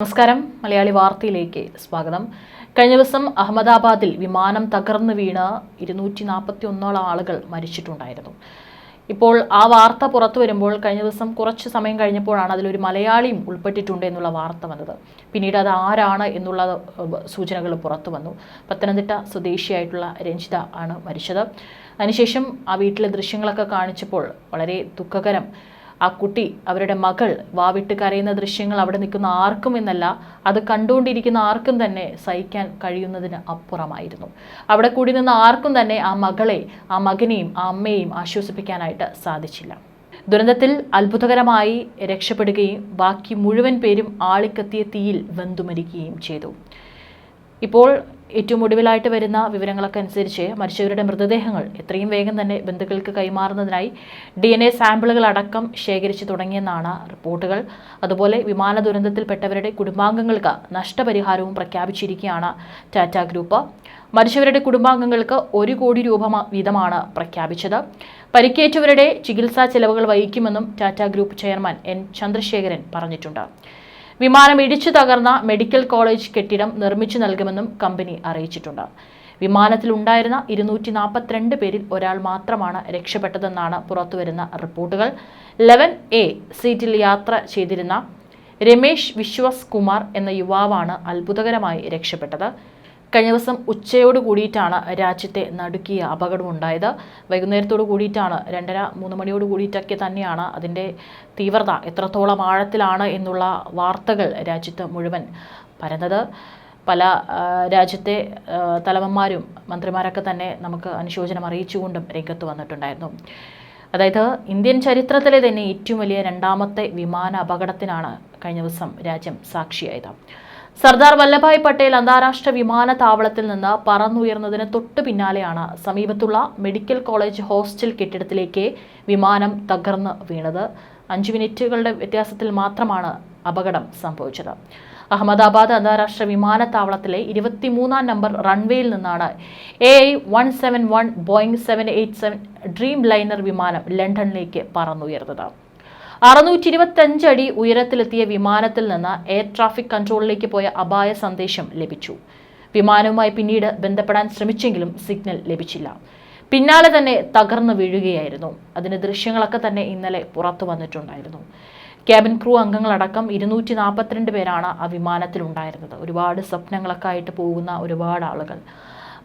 നമസ്കാരം. മലയാളി വാർത്തയിലേക്ക് സ്വാഗതം. കഴിഞ്ഞ ദിവസം അഹമ്മദാബാദിൽ വിമാനം തകർന്നു വീണ് ഇരുന്നൂറ്റി നാൽപ്പത്തി ഒന്നോളം ആളുകൾ മരിച്ചിട്ടുണ്ടായിരുന്നു. ഇപ്പോൾ ആ വാർത്ത പുറത്തു വരുമ്പോൾ കഴിഞ്ഞ ദിവസം കുറച്ച് സമയം കഴിഞ്ഞപ്പോഴാണ് അതിലൊരു മലയാളിയും ഉൾപ്പെട്ടിട്ടുണ്ട് എന്നുള്ള വാർത്ത വന്നത്. പിന്നീട് അത് ആരാണ് എന്നുള്ള സൂചനകൾ പുറത്തു വന്നു. പത്തനംതിട്ട സ്വദേശിയായിട്ടുള്ള രഞ്ജിത ആണ് മരിച്ചത്. അതിനുശേഷം ആ വീട്ടിലെ ദൃശ്യങ്ങളൊക്കെ കാണിച്ചപ്പോൾ വളരെ ദുഃഖകരം ആ കുട്ടി അവരുടെ മകൾ വാവിട്ട് കരയുന്ന ദൃശ്യങ്ങൾ അവിടെ നിൽക്കുന്ന ആർക്കും എന്നല്ല അത് കണ്ടുകൊണ്ടിരിക്കുന്ന ആർക്കും തന്നെ സഹിക്കാൻ കഴിയുന്നതിന് അപ്പുറമായിരുന്നു. അവിടെ കൂടി നിന്ന് ആർക്കും തന്നെ ആ മകളെ ആ മകനെയും ആ അമ്മയെയും ആശ്വസിപ്പിക്കാനായിട്ട് സാധിച്ചില്ല. ദുരന്തത്തിൽ അത്ഭുതകരമായി രക്ഷപ്പെടുകയും ബാക്കി മുഴുവൻ പേരും ആളിക്കത്തിയ തീയിൽ വെന്തുമരിക്കുകയും ചെയ്തു. ഇപ്പോൾ ഏറ്റവും ഒടുവിലായിട്ട് വരുന്ന വിവരങ്ങളൊക്കെ അനുസരിച്ച് മരിച്ചവരുടെ മൃതദേഹങ്ങൾ എത്രയും വേഗം തന്നെ ബന്ധുക്കൾക്ക് കൈമാറുന്നതിനായി ഡി എൻ എ സാമ്പിളുകൾ അടക്കം ശേഖരിച്ചു തുടങ്ങിയെന്നാണ് റിപ്പോർട്ടുകൾ. അതുപോലെ വിമാന ദുരന്തത്തിൽപ്പെട്ടവരുടെ കുടുംബാംഗങ്ങൾക്ക് നഷ്ടപരിഹാരവും പ്രഖ്യാപിച്ചിരിക്കുകയാണ് ടാറ്റ ഗ്രൂപ്പ്. മരിച്ചവരുടെ കുടുംബാംഗങ്ങൾക്ക് ഒരു കോടി രൂപ വീതമാണ് പ്രഖ്യാപിച്ചത്. പരിക്കേറ്റവരുടെ ചികിത്സാ ചെലവുകൾ വഹിക്കുമെന്നും Tata group chairman N Chandrasekaran പറഞ്ഞിട്ടുണ്ട്. വിമാനം ഇടിച്ചു തകർന്ന മെഡിക്കൽ കോളേജ് കെട്ടിടം നിർമ്മിച്ചു നൽകുമെന്നും കമ്പനി അറിയിച്ചിട്ടുണ്ട്. വിമാനത്തിലുണ്ടായിരുന്ന ഇരുന്നൂറ്റി നാൽപ്പത്തിരണ്ട് പേരിൽ ഒരാൾ മാത്രമാണ് രക്ഷപ്പെട്ടതെന്നാണ് പുറത്തുവരുന്ന റിപ്പോർട്ടുകൾ. ലെവൻ എ സീറ്റിൽ യാത്ര ചെയ്തിരുന്ന രമേശ് വിശ്വസ് കുമാർ എന്ന യുവാവാണ് അത്ഭുതകരമായി രക്ഷപ്പെട്ടത്. കഴിഞ്ഞ ദിവസം ഉച്ചയോട് കൂടിയിട്ടാണ് രാജ്യത്തെ നടുക്കിയ അപകടമുണ്ടായത്. വൈകുന്നേരത്തോട് കൂടിയിട്ടാണ് രണ്ടര മൂന്ന് മണിയോട് കൂടിയിട്ടൊക്കെ തന്നെയാണ് അതിന്റെ തീവ്രത എത്രത്തോളം ആഴത്തിലാണ് എന്നുള്ള വാർത്തകൾ രാജ്യത്ത് മുഴുവൻ പരന്നത്. പല രാജ്യത്തെ തലവന്മാരും മന്ത്രിമാരൊക്കെ തന്നെ നമുക്ക് അനുശോചനം അറിയിച്ചുകൊണ്ടും രംഗത്ത് വന്നിട്ടുണ്ടായിരുന്നു. അതായത് ഇന്ത്യൻ ചരിത്രത്തിലെ തന്നെ ഏറ്റവും വലിയ രണ്ടാമത്തെ വിമാന അപകടത്തിനാണ് കഴിഞ്ഞ ദിവസം രാജ്യം സാക്ഷിയായത്. സർദാർ വല്ലഭായ് പട്ടേൽ അന്താരാഷ്ട്ര വിമാനത്താവളത്തിൽ നിന്ന് പറന്നുയർന്നതിന് തൊട്ടു പിന്നാലെയാണ് സമീപത്തുള്ള മെഡിക്കൽ കോളേജ് ഹോസ്റ്റൽ കെട്ടിടത്തിലേക്ക് വിമാനം തകർന്ന് വീണത്. അഞ്ച് മിനിറ്റുകളുടെ വ്യത്യാസത്തിൽ മാത്രമാണ് അപകടം സംഭവിച്ചത്. അഹമ്മദാബാദ് അന്താരാഷ്ട്ര വിമാനത്താവളത്തിലെ ഇരുപത്തിമൂന്നാം നമ്പർ റൺവേയിൽ നിന്നാണ് A I one seven one Boeing seven eight seven dreamliner വിമാനം ലണ്ടനിലേക്ക് പറന്നുയർന്നത്. അറുന്നൂറ്റി ഇരുപത്തഞ്ച് അടി ഉയരത്തിലെത്തിയ വിമാനത്തിൽ നിന്ന് എയർ ട്രാഫിക് കൺട്രോളിലേക്ക് പോയ അപായ സന്ദേശം ലഭിച്ചു. വിമാനവുമായി പിന്നീട് ബന്ധപ്പെടാൻ ശ്രമിച്ചെങ്കിലും സിഗ്നൽ ലഭിച്ചില്ല. പിന്നാലെ തന്നെ തകർന്നു വീഴുകയായിരുന്നു. അതിന്റെ ദൃശ്യങ്ങളൊക്കെ തന്നെ ഇന്നലെ പുറത്തു വന്നിട്ടുണ്ടായിരുന്നു. ക്യാബിൻ ക്രൂ അംഗങ്ങളടക്കം ഇരുന്നൂറ്റി നാൽപ്പത്തിരണ്ട് പേരാണ് ആ വിമാനത്തിലുണ്ടായിരുന്നത്. ഒരുപാട് സ്വപ്നങ്ങളൊക്കെ ആയിട്ട് പോകുന്ന ഒരുപാട് ആളുകൾ.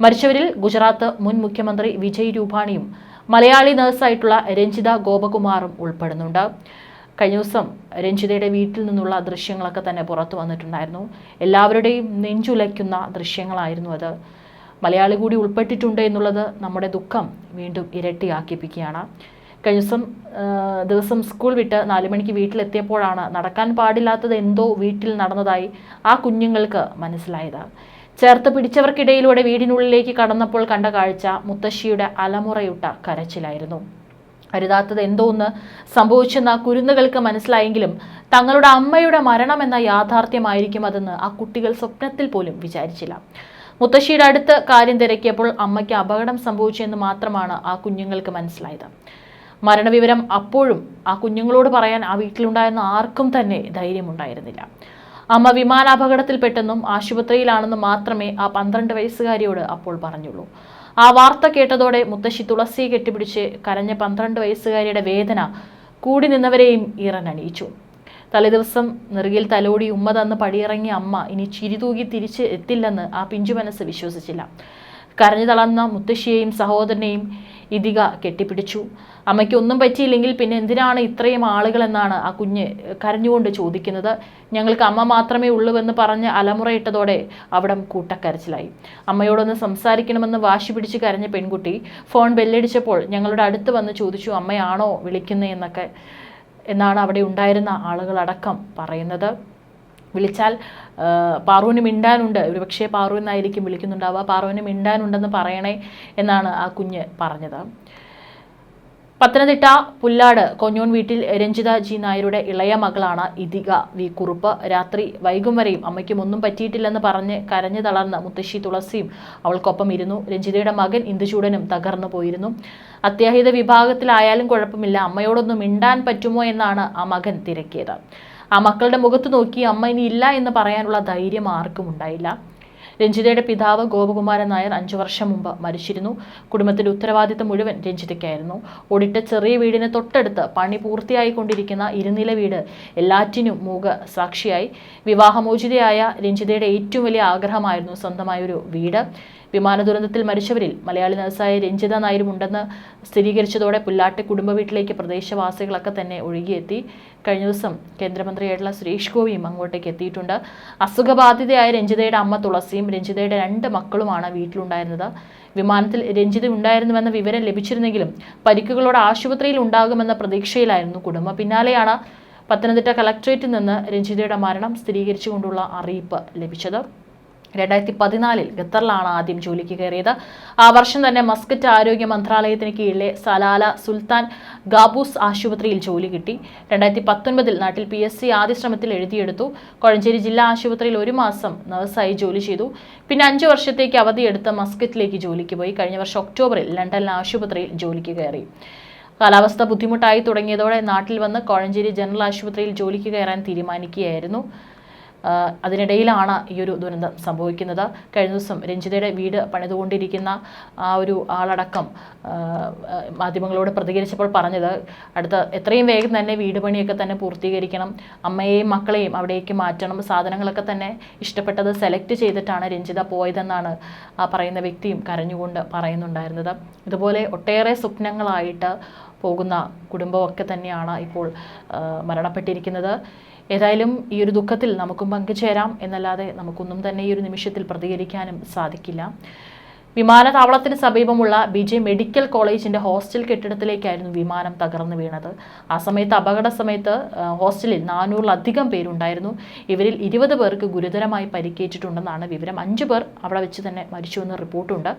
മരിച്ചവരിൽ ഗുജറാത്ത് മുൻ മുഖ്യമന്ത്രി വിജയ് രൂപാണിയും മലയാളി നഴ്സായിട്ടുള്ള രഞ്ജിത ഗോപകുമാറും ഉൾപ്പെടുന്നുണ്ട്. കഴിഞ്ഞ ദിവസം രഞ്ജിതയുടെ വീട്ടിൽ നിന്നുള്ള ദൃശ്യങ്ങളൊക്കെ തന്നെ പുറത്തു വന്നിട്ടുണ്ടായിരുന്നു. എല്ലാവരുടെയും നെഞ്ചുലയ്ക്കുന്ന ദൃശ്യങ്ങളായിരുന്നു അത്. മലയാളി കൂടി ഉൾപ്പെട്ടിട്ടുണ്ട് എന്നുള്ളത് നമ്മുടെ ദുഃഖം വീണ്ടും ഇരട്ടിയാക്കിപ്പിക്കുകയാണ്. കഴിഞ്ഞ ദിവസം ദിവസം സ്കൂൾ വിട്ട് നാല് മണിക്ക് വീട്ടിലെത്തിയപ്പോഴാണ് നടക്കാൻ പാടില്ലാത്തത് എന്തോ വീട്ടിൽ നടന്നതായി ആ കുഞ്ഞുങ്ങൾക്ക് മനസ്സിലായത്. ചേർത്ത് പിടിച്ചവർക്കിടയിലൂടെ വീടിനുള്ളിലേക്ക് കടന്നപ്പോൾ കണ്ട കാഴ്ച മുത്തശ്ശിയുടെ അലമുറയുട്ട കരച്ചിലായിരുന്നു. അരുതാത്തത് എന്തോ ഒന്ന് സംഭവിച്ചെന്ന കുരുന്നുകൾക്ക് മനസ്സിലായെങ്കിലും തങ്ങളുടെ അമ്മയുടെ മരണം എന്ന യാഥാർത്ഥ്യമായിരിക്കും അതെന്ന് ആ കുട്ടികൾ സ്വപ്നത്തിൽ പോലും വിചാരിച്ചില്ല. മുത്തശ്ശിയുടെ അടുത്ത് കാര്യം തിരക്കിയപ്പോൾ അമ്മയ്ക്ക് അപകടം സംഭവിച്ചെന്ന് മാത്രമാണ് ആ കുഞ്ഞുങ്ങൾക്ക് മനസ്സിലായത്. മരണവിവരം അപ്പോഴും ആ കുഞ്ഞുങ്ങളോട് പറയാൻ ആ വീട്ടിലുണ്ടായിരുന്ന ആർക്കും തന്നെ ധൈര്യമുണ്ടായിരുന്നില്ല. അമ്മ വിമാനാപകടത്തിൽപ്പെട്ടെന്നും ആശുപത്രിയിലാണെന്നും മാത്രമേ ആ പന്ത്രണ്ട് വയസ്സുകാരിയോട് അപ്പോൾ പറഞ്ഞുള്ളൂ. ആ വാർത്ത കേട്ടതോടെ മുത്തശ്ശി തുളസി കെട്ടിപ്പിടിച്ച് കരഞ്ഞ പന്ത്രണ്ട് വയസ്സുകാരിയുടെ വേദന കൂടി നിന്നവരെയും ഈറനണിയിച്ചു. തലേദിവസം നെറുകിൽ തലോടി ഉമ്മ തന്ന് പടിയിറങ്ങിയ അമ്മ ഇനി ചിരിതൂകി തിരിച്ച് എത്തില്ലെന്ന് ആ പിഞ്ചു മനസ്സ് വിശ്വസിച്ചില്ല. കരഞ്ഞു തളർന്ന മുത്തശ്ശിയെയും സഹോദരനെയും ഇതിക കെട്ടിപ്പിടിച്ചു. അമ്മയ്ക്ക് ഒന്നും പറ്റിയില്ലെങ്കിൽ പിന്നെ എന്തിനാണ് ഇത്രയും ആളുകളെന്നാണ് ആ കുഞ്ഞ് കരഞ്ഞുകൊണ്ട് ചോദിക്കുന്നത്. ഞങ്ങൾക്ക് അമ്മ മാത്രമേ ഉള്ളൂവെന്ന് പറഞ്ഞ് അലമുറയിട്ടതോടെ അവിടം കൂട്ടക്കരച്ചിലായി. അമ്മയോടൊന്ന് സംസാരിക്കണമെന്ന് വാശി പിടിച്ച് കരഞ്ഞ പെൺകുട്ടി ഫോൺ ബെല്ലടിച്ചപ്പോൾ ഞങ്ങളുടെ അടുത്ത് വന്ന് ചോദിച്ചു അമ്മയാണോ വിളിക്കുന്നത് എന്നൊക്കെ എന്നാണ് അവിടെ ഉണ്ടായിരുന്ന ആളുകളടക്കം പറയുന്നത്. വിളിച്ചാൽ പാറുവിന് മിണ്ടാനുണ്ട്. ഒരുപക്ഷെ പാറു എന്നായിരിക്കും വിളിക്കുന്നുണ്ടാവുക. പാറുവിന് മിണ്ടാനുണ്ടെന്ന് പറയണേ എന്നാണ് ആ കുഞ്ഞ് പറഞ്ഞത്. പത്തനംതിട്ട പുല്ലാട് കൊഞ്ഞോൺ വീട്ടിൽ രഞ്ജിത ജി നായരുടെ ഇളയ മകളാണ് ഇതിക വി കുറുപ്പ്. രാത്രി വൈകും വരെയും അമ്മയ്ക്കും ഒന്നും പറ്റിയിട്ടില്ലെന്ന് പറഞ്ഞ് കരഞ്ഞു തളർന്ന മുത്തശ്ശി തുളസിയും അവൾക്കൊപ്പം ഇരുന്നു. രഞ്ജിതയുടെ മകൻ ഇന്ദുചൂടനും തകർന്നു പോയിരുന്നു. അത്യാഹിത വിഭാഗത്തിലായാലും കുഴപ്പമില്ല. അമ്മയോടൊന്നും മിണ്ടാൻ പറ്റുമോ എന്നാണ് ആ മകൻ തിരക്കിയത്. ആ മക്കളുടെ മുഖത്ത് നോക്കി അമ്മ ഇനി ഇല്ല എന്ന് പറയാനുള്ള ധൈര്യം ആർക്കും ഉണ്ടായില്ല. രഞ്ജിതയുടെ പിതാവ് ഗോപകുമാരൻ നായർ അഞ്ചു വർഷം മുമ്പ് മരിച്ചിരുന്നു. കുടുംബത്തിന്റെ ഉത്തരവാദിത്തം മുഴുവൻ രഞ്ജിതയ്ക്കായിരുന്നു. ഓടിട്ട ചെറിയ വീടിന് തൊട്ടടുത്ത് പണി പൂർത്തിയായിക്കൊണ്ടിരിക്കുന്ന ഇരുനില വീട് എല്ലാറ്റിനും മൂക സാക്ഷിയായി വിവാഹമോചിതയായ രഞ്ജിതയുടെ ഏറ്റവും വലിയ ആഗ്രഹമായിരുന്നു സ്വന്തമായൊരു വീട്. വിമാന ദുരന്തത്തിൽ മരിച്ചവരിൽ മലയാളി നഴ്സായ രഞ്ജിത നായരും ഉണ്ടെന്ന് സ്ഥിരീകരിച്ചതോടെ പുല്ലാട്ടെ കുടുംബ വീട്ടിലേക്ക് പ്രദേശവാസികളൊക്കെ തന്നെ ഒഴുകിയെത്തി. കഴിഞ്ഞ ദിവസം കേന്ദ്രമന്ത്രിയായിട്ടുള്ള സുരേഷ് ഗോപിയും അങ്ങോട്ടേക്ക് എത്തിയിട്ടുണ്ട്. അസുഖബാധിതയായ രഞ്ജിതയുടെ അമ്മ തുളസിയും രഞ്ജിതയുടെ രണ്ട് മക്കളുമാണ് വീട്ടിലുണ്ടായിരുന്നത്. വിമാനത്തിൽ രഞ്ജിത ഉണ്ടായിരുന്നുവെന്ന വിവരം ലഭിച്ചിരുന്നെങ്കിലും പരിക്കുകളോട് ആശുപത്രിയിൽ ഉണ്ടാകുമെന്ന പ്രതീക്ഷയിലായിരുന്നു കുടുംബം. പിന്നാലെയാണ് പത്തനംതിട്ട കളക്ട്രേറ്റിൽ നിന്ന് രഞ്ജിതയുടെ മരണം സ്ഥിരീകരിച്ചുകൊണ്ടുള്ള അറിയിപ്പ് ലഭിച്ചത്. രണ്ടായിരത്തി പതിനാലിൽ ഖത്തറിലാണ് ആദ്യം ജോലിക്ക് കയറിയത്. ആ വർഷം തന്നെ മസ്കറ്റ് ആരോഗ്യ മന്ത്രാലയത്തിന് കീഴിലെ സലാല സുൽത്താൻ ഗാബൂസ് ആശുപത്രിയിൽ ജോലി കിട്ടി. രണ്ടായിരത്തി പത്തൊൻപതിൽ നാട്ടിൽ പി എസ് സി ആദ്യ ശ്രമത്തിൽ എഴുതിയെടുത്തു. കോഴഞ്ചേരി ജില്ലാ ആശുപത്രിയിൽ ഒരു മാസം നഴ്സായി ജോലി ചെയ്തു. പിന്നെ അഞ്ചു വർഷത്തേക്ക് അവധിയെടുത്ത് മസ്കറ്റിലേക്ക് ജോലിക്ക് പോയി. കഴിഞ്ഞ വർഷം ഒക്ടോബറിൽ ലണ്ടനിലെ ആശുപത്രിയിൽ ജോലിക്ക് കയറി. കാലാവസ്ഥ ബുദ്ധിമുട്ടായി തുടങ്ങിയതോടെ നാട്ടിൽ വന്ന് കോഴഞ്ചേരി ജനറൽ ആശുപത്രിയിൽ ജോലിക്ക് കയറാൻ തീരുമാനിക്കുകയായിരുന്നു. അതിനിടയിലാണ് ഈ ഒരു ദുരന്തം സംഭവിക്കുന്നത്. കഴിഞ്ഞ ദിവസം രഞ്ജിതയുടെ വീട് പണിതുകൊണ്ടിരിക്കുന്ന ആ ഒരു ആളടക്കം മാധ്യമങ്ങളോട് പ്രതികരിച്ചപ്പോൾ പറഞ്ഞത് അടുത്ത എത്രയും വേഗം തന്നെ വീട് പണിയൊക്കെ തന്നെ പൂർത്തീകരിക്കണം. അമ്മയെയും മക്കളെയും അവിടേക്ക് മാറ്റണം. സാധനങ്ങളൊക്കെ തന്നെ ഇഷ്ടപ്പെട്ടത് സെലക്ട് ചെയ്തിട്ടാണ് രഞ്ജിത പോയതെന്നാണ് ആ പറയുന്ന വ്യക്തിയും കരഞ്ഞുകൊണ്ട് പറയുന്നുണ്ടായിരുന്നത്. ഇതുപോലെ ഒട്ടേറെ സ്വപ്നങ്ങളായിട്ട് പോകുന്ന കുടുംബമൊക്കെ തന്നെയാണ് ഇപ്പോൾ മരണപ്പെട്ടിരിക്കുന്നത്. ഏതായാലും ഈ ഒരു ദുഃഖത്തിൽ നമുക്കും പങ്കുചേരാം. എന്നല്ലാതെ നമുക്കൊന്നും തന്നെ ഈ ഒരു നിമിഷത്തിൽ പ്രതികരിക്കാനും സാധിക്കില്ല. വിമാനത്താവളത്തിന് സമീപമുള്ള ബി ജെ മെഡിക്കൽ കോളേജിന്റെ ഹോസ്റ്റൽ കെട്ടിടത്തിലേക്കായിരുന്നു വിമാനം തകർന്നു വീണത്. ആ സമയത്ത് അപകട സമയത്ത് ഹോസ്റ്റലിൽ നാനൂറിലധികം പേരുണ്ടായിരുന്നു. ഇവരിൽ ഇരുപത് പേർക്ക് ഗുരുതരമായി പരിക്കേറ്റിട്ടുണ്ടെന്നാണ് വിവരം. അഞ്ച് പേർ അവിടെ വെച്ച് തന്നെ മരിച്ചുവെന്ന് റിപ്പോർട്ടുണ്ട്.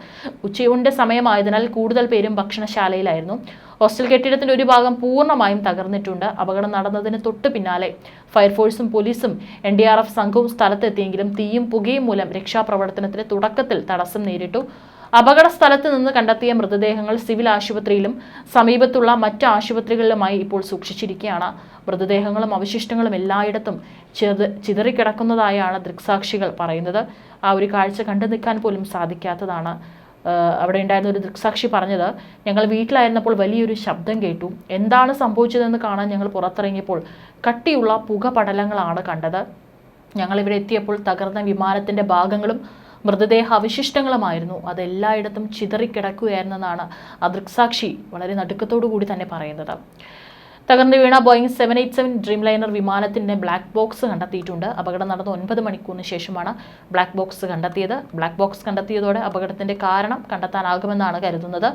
ഉച്ചയൂണിന്റെ സമയമായതിനാൽ കൂടുതൽ പേരും ഭക്ഷണശാലയിലായിരുന്നു. ഹോസ്റ്റൽ കെട്ടിടത്തിന്റെ ഒരു ഭാഗം പൂർണമായും തകർന്നിട്ടുണ്ട്. അപകടം നടന്നതിന് തൊട്ട് പിന്നാലെ ഫയർഫോഴ്സും പോലീസും എൻ ഡി ആർ എഫ് സംഘവും സ്ഥലത്തെത്തിയെങ്കിലും തീയും പുകയും മൂലം രക്ഷാപ്രവർത്തനത്തിന് തുടക്കത്തിൽ തടസ്സം നേരിട്ടു. അപകട സ്ഥലത്ത് നിന്ന് കണ്ടെത്തിയ മൃതദേഹങ്ങൾ സിവിൽ ആശുപത്രിയിലും സമീപത്തുള്ള മറ്റ് ആശുപത്രികളിലുമായി ഇപ്പോൾ സൂക്ഷിച്ചിരിക്കുകയാണ്. മൃതദേഹങ്ങളും അവശിഷ്ടങ്ങളും എല്ലായിടത്തും ചിത ചിതറിക്കിടക്കുന്നതായാണ് ദൃക്സാക്ഷികൾ പറയുന്നത്. ആ ഒരു കാഴ്ച കണ്ടു നിൽക്കാൻ പോലും സാധിക്കാത്തതാണ്. അവിടെ ഉണ്ടായിരുന്ന ഒരു ദൃക്സാക്ഷി പറഞ്ഞത് ഞങ്ങൾ വീട്ടിലായിരുന്നപ്പോൾ വലിയൊരു ശബ്ദം കേട്ടു. എന്താണ് സംഭവിച്ചതെന്ന് കാണാൻ ഞങ്ങൾ പുറത്തിറങ്ങിയപ്പോൾ കട്ടിയുള്ള പുക പടലങ്ങളാണ് കണ്ടത്. ഞങ്ങൾ ഇവിടെ എത്തിയപ്പോൾ തകർന്ന വിമാനത്തിന്റെ ഭാഗങ്ങളും മൃതദേഹ അവശിഷ്ടങ്ങളുമായിരുന്നു അതെല്ലായിടത്തും ചിതറിക്കിടക്കുകയായിരുന്നെന്നാണ് ആ ദൃക്സാക്ഷി വളരെ നടുക്കത്തോടു കൂടി തന്നെ പറയുന്നത്. തകർന്നു വീണ Boeing seven eight seven dreamliner വിമാനത്തിന്റെ ബ്ലാക്ക് ബോക്സ് കണ്ടെത്തിയിട്ടുണ്ട്. അപകടം നടന്ന ഒൻപത് മണിക്കൂറിന് ശേഷമാണ് ബ്ലാക്ക് ബോക്സ് കണ്ടെത്തിയത്. ബ്ലാക്ക് ബോക്സ് കണ്ടെത്തിയതോടെ അപകടത്തിന്റെ കാരണം കണ്ടെത്താനാകുമെന്നാണ് കരുതുന്നത്.